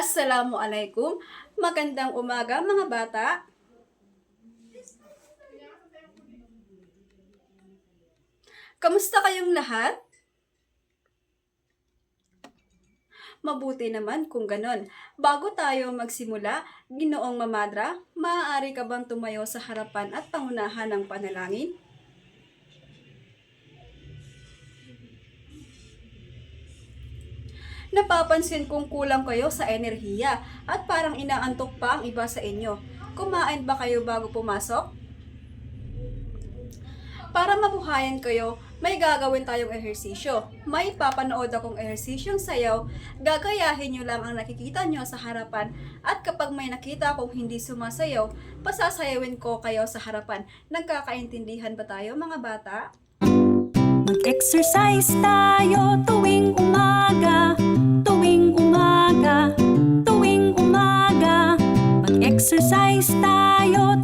Assalamualaikum. Magandang umaga mga bata. Kamusta kayong lahat? Mabuti naman kung ganon. Bago tayo magsimula, Ginoong Mamadra, maaari ka bang tumayo sa harapan at pangunahan ng panalangin? Napapansin kong kulang kayo sa enerhiya at parang inaantok pa ang iba sa inyo. Kumain ba kayo bago pumasok? Para mabuhayan kayo, may gagawin tayong ehersisyo. May papanood akong ehersisyong sayaw, gagayahin nyo lang ang nakikita nyo sa harapan at kapag may nakita akong hindi sumasayaw, pasasayawin ko kayo sa harapan. Nagkakaintindihan ba tayo mga bata? Mag-exercise tayo tuwing umaga, umaga, tuwing umaga. Mag-exercise tayo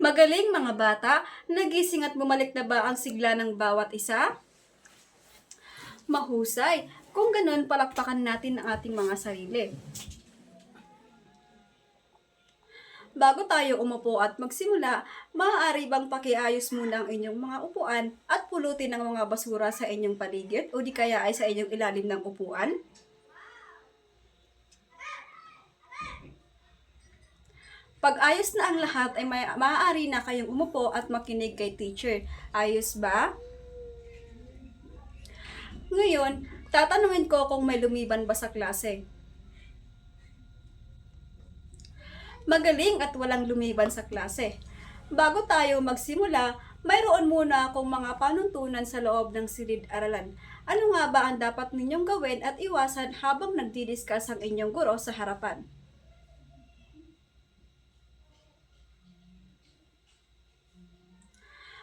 Magaling mga bata, nagising at bumalik na ba ang sigla ng bawat isa? Mahusay. Kung ganun, palakpakan natin ang ating mga sarili. Bago tayo umupo at magsimula, maaari bang pakiayos muna ang inyong mga upuan at pulutin ang mga basura sa inyong paligid o di kaya ay sa inyong ilalim ng upuan? Pag ayos na ang lahat ay may, maaari na kayong umupo at makinig kay teacher. Ayos ba? Ngayon, tatanungin ko kung may lumiban ba sa klase. Magaling at walang lumiban sa klase. Bago tayo magsimula, mayroon muna akong mga panuntunan sa loob ng silid-aralan. Ano nga ba ang dapat ninyong gawin at iwasan habang nagdidiscuss ang inyong guro sa harapan?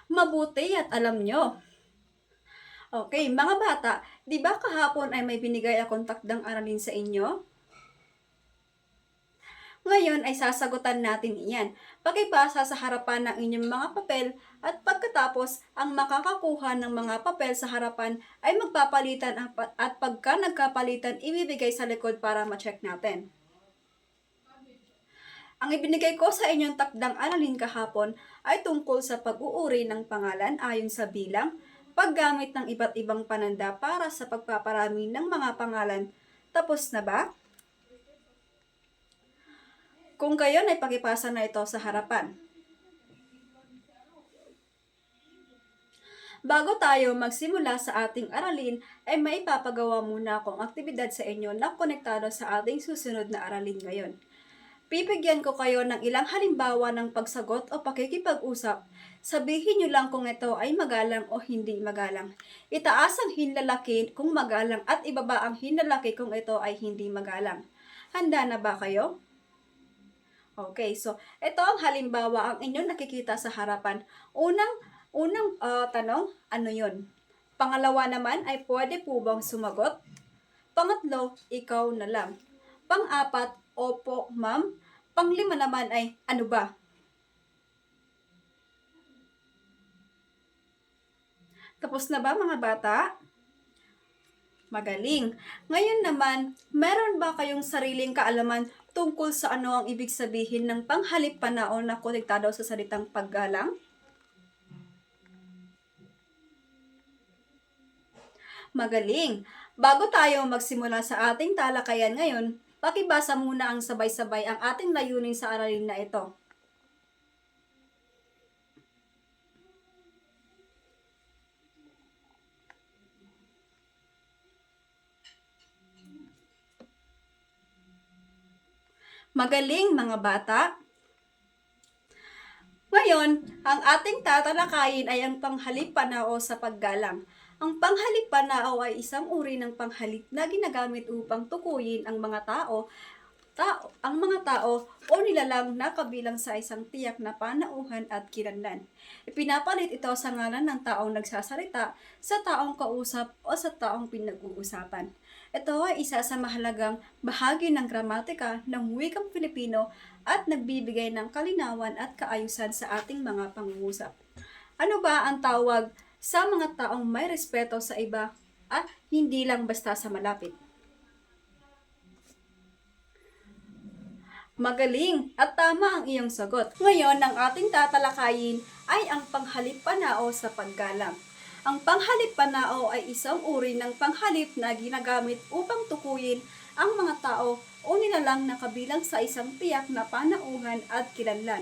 Mabuti at alam nyo. Okay, mga bata, di ba kahapon ay may binigay akong takdang aralin sa inyo? Ngayon ay sasagutan natin iyan. Pakipasa sa harapan ng inyong mga papel at pagkatapos ang makakakuha ng mga papel sa harapan ay magpapalitan at pagka nagkapalitan ibibigay sa likod para ma-check natin. Ang ibinigay ko sa inyong takdang aralin kahapon ay tungkol sa pag-uuri ng pangalan ayon sa bilang, paggamit ng iba't ibang pananda para sa pagpaparami ng mga pangalan. Tapos na ba? Kung gayon ay pakipasa na ito sa harapan. Bago tayo magsimula sa ating aralin, ay may papagawa muna akong aktibidad sa inyo na konektado sa ating susunod na aralin ngayon. Bibigyan ko kayo ng ilang halimbawa ng pagsagot o pakikipag-usap. Sabihin nyo lang kung ito ay magalang o hindi magalang. Itaas ang hinlalaki kung magalang at ibaba ang hinlalaki kung ito ay hindi magalang. Handa na ba kayo? Okay, so ito ang halimbawa ang inyong nakikita sa harapan. Unang unang ah, tanong, ano 'yon? Pangalawa naman ay pwede po bang sumagot? Pangatlo, ikaw na lang. Pang-apat, opo, ma'am. Panglima naman ay ano ba? Tapos na ba mga bata? Magaling. Ngayon naman, meron ba kayong sariling kaalaman tungkol sa ano ang ibig sabihin ng panghalip panaon na konektado sa salitang paggalang? Magaling. Bago tayo magsimula sa ating talakayan ngayon, pakibasa muna ang sabay-sabay ang ating layunin sa aralin na ito. Magaling mga bata! Ngayon, ang ating tatalakayin ay ang panghalip panao sa paggalang. Ang panghalip panao ay isang uri ng panghalip na ginagamit upang tukuyin ang mga tao tao, ang mga tao o nilalang na kabilang sa isang tiyak na panauhan at kilanlan. Ipinapalit ito sa ngalan ng taong nagsasalita, sa taong kausap o sa taong pinag-uusapan. Ito ay isa sa mahalagang bahagi ng gramatika ng wikang Filipino at nagbibigay ng kalinawan at kaayusan sa ating mga pangungusap. Ano ba ang tawag sa mga taong may respeto sa iba at hindi lang basta sa malapit? Magaling at tama ang iyong sagot. Ngayon, ang ating tatalakayin ay ang panghalip panao sa paggalang. Ang panghalip panao ay isang uri ng panghalip na ginagamit upang tukuyin ang mga tao o nilalang na kabilang sa isang tiyak na panauhan at kilanlan.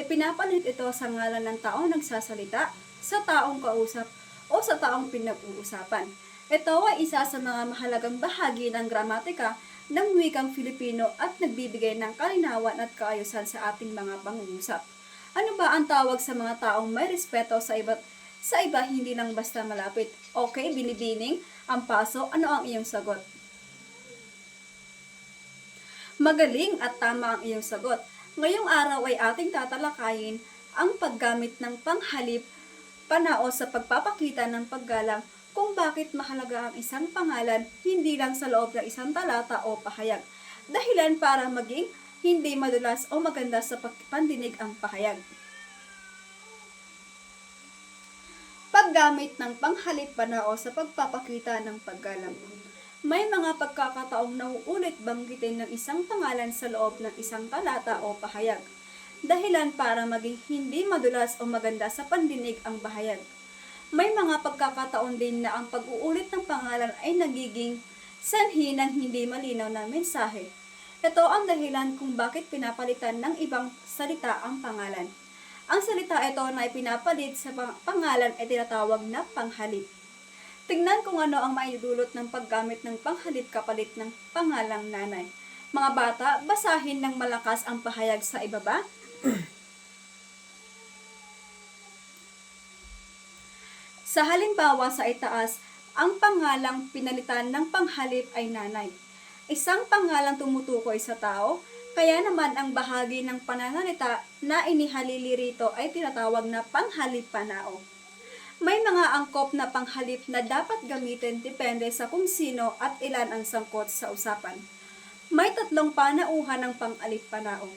Ipinapalit ito sa ngalan ng taong nagsasalita, sa taong kausap, o sa taong pinag-uusapan. Ito ay isa sa mga mahalagang bahagi ng gramatika ng wikang Filipino at nagbibigay ng kalinawan at kaayusan sa ating mga pangungusap. Ano ba ang tawag sa mga taong may respeto sa iba, sa iba hindi lang basta malapit? Okay, binibining, ang paso, ano ang iyong sagot? Magaling at tama ang iyong sagot. Ngayong araw ay ating tatalakayin ang paggamit ng panghalip panao sa pagpapakita ng paggalang kung bakit mahalaga ang isang pangalan hindi lang sa loob ng isang talata o pahayag. Dahilan para maging hindi madulas o maganda sa pandinig ang pahayag. Paggamit ng panghalip panao sa pagpapakita ng paggalang. May mga pagkakataong nauulit banggitin ng isang pangalan sa loob ng isang talata o pahayag. Dahilan para maging hindi madulas o maganda sa pandinig ang bahayag. May mga pagkakataon din na ang pag-uulit ng pangalan ay nagiging sanhi ng hindi malinaw na mensahe. Ito ang dahilan kung bakit pinapalitan ng ibang salita ang pangalan. Ang salita ito na ipinapalit sa pang- pangalan ay tinatawag na panghalip. Tingnan kung ano ang maidulot ng paggamit ng panghalip kapalit ng pangalang nanay. Mga bata, basahin ng malakas ang pahayag sa ibaba. Sa halimbawa sa itaas, ang pangalang pinalitan ng panghalip ay nanay. Isang pangalang tumutukoy sa tao, kaya naman ang bahagi ng pananalita na inihalili rito ay tinatawag na panghalip panao. May mga angkop na panghalip na dapat gamitin depende sa kung sino at ilan ang sangkot sa usapan. May tatlong panauhan ng pangalip panao.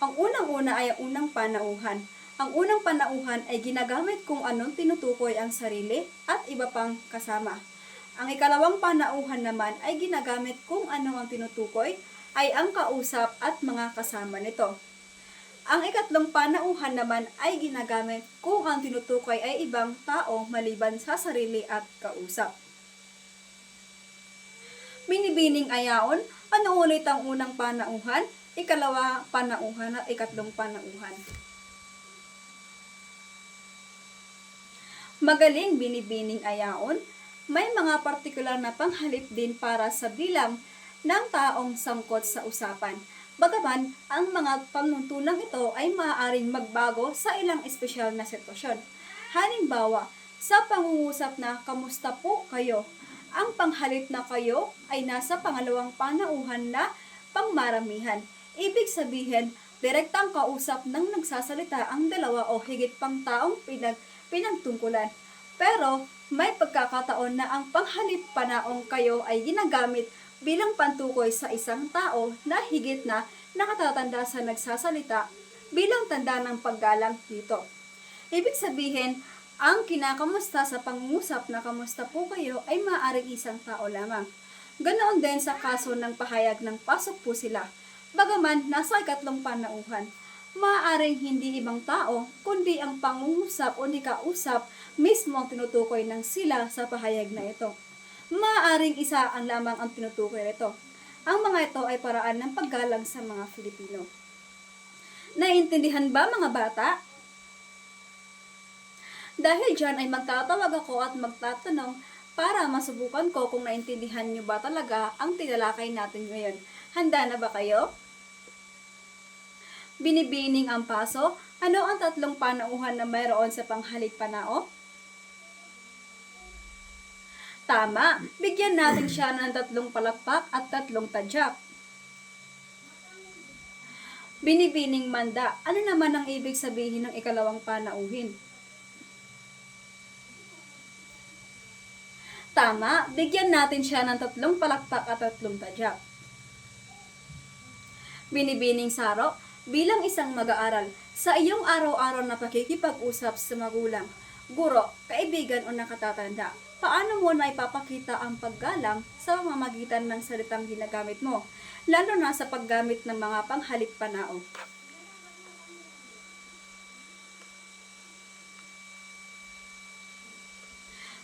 Ang unang-una ay ang unang panauhan. Ang unang panauhan ay ginagamit kung anong tinutukoy ang sarili at iba pang kasama. Ang ikalawang panauhan naman ay ginagamit kung ano ang tinutukoy ay ang kausap at mga kasama nito. Ang ikatlong panauhan naman ay ginagamit kung ang tinutukoy ay ibang tao maliban sa sarili at kausap. Binibining ayaon, ano ulit ang unang panauhan, ikalawa panauhan at ikatlong panauhan. Magaling binibining ayaon, may mga partikular na panghalip din para sa bilang ng taong sangkot sa usapan. Bagaman, ang mga panuntunang ito ay maaaring magbago sa ilang espesyal na sitwasyon. Halimbawa, sa pangungusap na kamusta po kayo, ang panghalip na kayo ay nasa pangalawang panauhan na pangmaramihan. Ibig sabihin, direktang kausap ng nagsasalita ang dalawa o higit pang taong pinag pinagtungkulan. Pero may pagkakataon na ang panghalip panaong kayo ay ginagamit bilang pantukoy sa isang tao na higit na nakatatanda sa nagsasalita bilang tanda ng paggalang dito. Ibig sabihin, ang kinakamusta sa pangungusap na kamusta po kayo ay maaaring isang tao lamang. Ganoon din sa kaso ng pahayag ng pasok po sila. Bagaman nasa ikatlong panauhan, maaaring hindi ibang tao, kundi ang pangungusap o nikausap mismo ang tinutukoy ng sila sa pahayag na ito. Maaaring isa ang lamang ang tinutukoy nito. Ang mga ito ay paraan ng paggalang sa mga Filipino. Naiintindihan ba mga bata? Dahil dyan ay magtatawag ako at magtatanong para masubukan ko kung naintindihan nyo ba talaga ang tinalakay natin ngayon. Handa na ba kayo? Binibining ang paso, ano ang tatlong panauhan na mayroon sa panghalik panao? Tama, bigyan natin siya ng tatlong palakpak at tatlong tadyak. Binibining manda, ano naman ang ibig sabihin ng ikalawang panauhin? Tama, bigyan natin siya ng tatlong palakpak at tatlong tadyak. Binibining Saro, bilang isang mag-aaral, sa iyong araw-araw na pakikipag-usap sa magulang, guro, kaibigan o nakatatanda, paano mo na ipapakita ang paggalang sa pamamagitan ng salitang ginagamit mo, lalo na sa paggamit ng mga panghalik panao.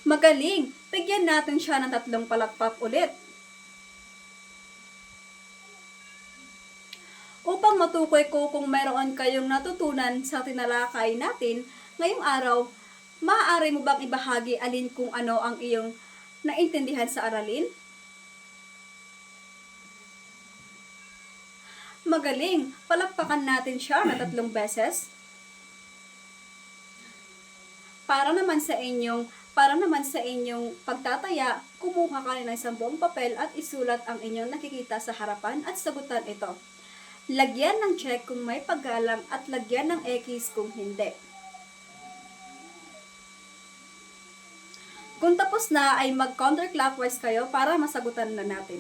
Magaling! Bigyan natin siya ng tatlong palakpak ulit. Matukoy ko kung mayroon kayong natutunan sa tinalakay natin ngayong araw, maaari mo bang ibahagi alin kung ano ang iyong naintindihan sa aralin? Magaling! Palakpakan natin siya na tatlong beses. Para naman sa inyong para naman sa inyong pagtataya, kumuha ka ng isang buong papel at isulat ang inyong nakikita sa harapan at sagutan ito. Lagyan ng check kung may paggalang at lagyan ng X kung hindi. Kung tapos na ay mag-counterclockwise kayo para masagutan na natin.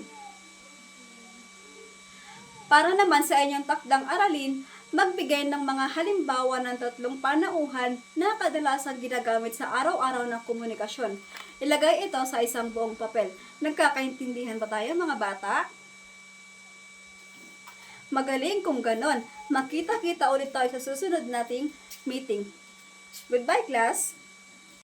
Para naman sa inyong takdang aralin, magbigay ng mga halimbawa ng tatlong panauhan na kadalasang ginagamit sa araw-araw na komunikasyon. Ilagay ito sa isang buong papel. Nagkakaintindihan ba tayo mga bata? Magaling kung ganon. Makita-kita ulit tayo sa susunod nating meeting. Goodbye class!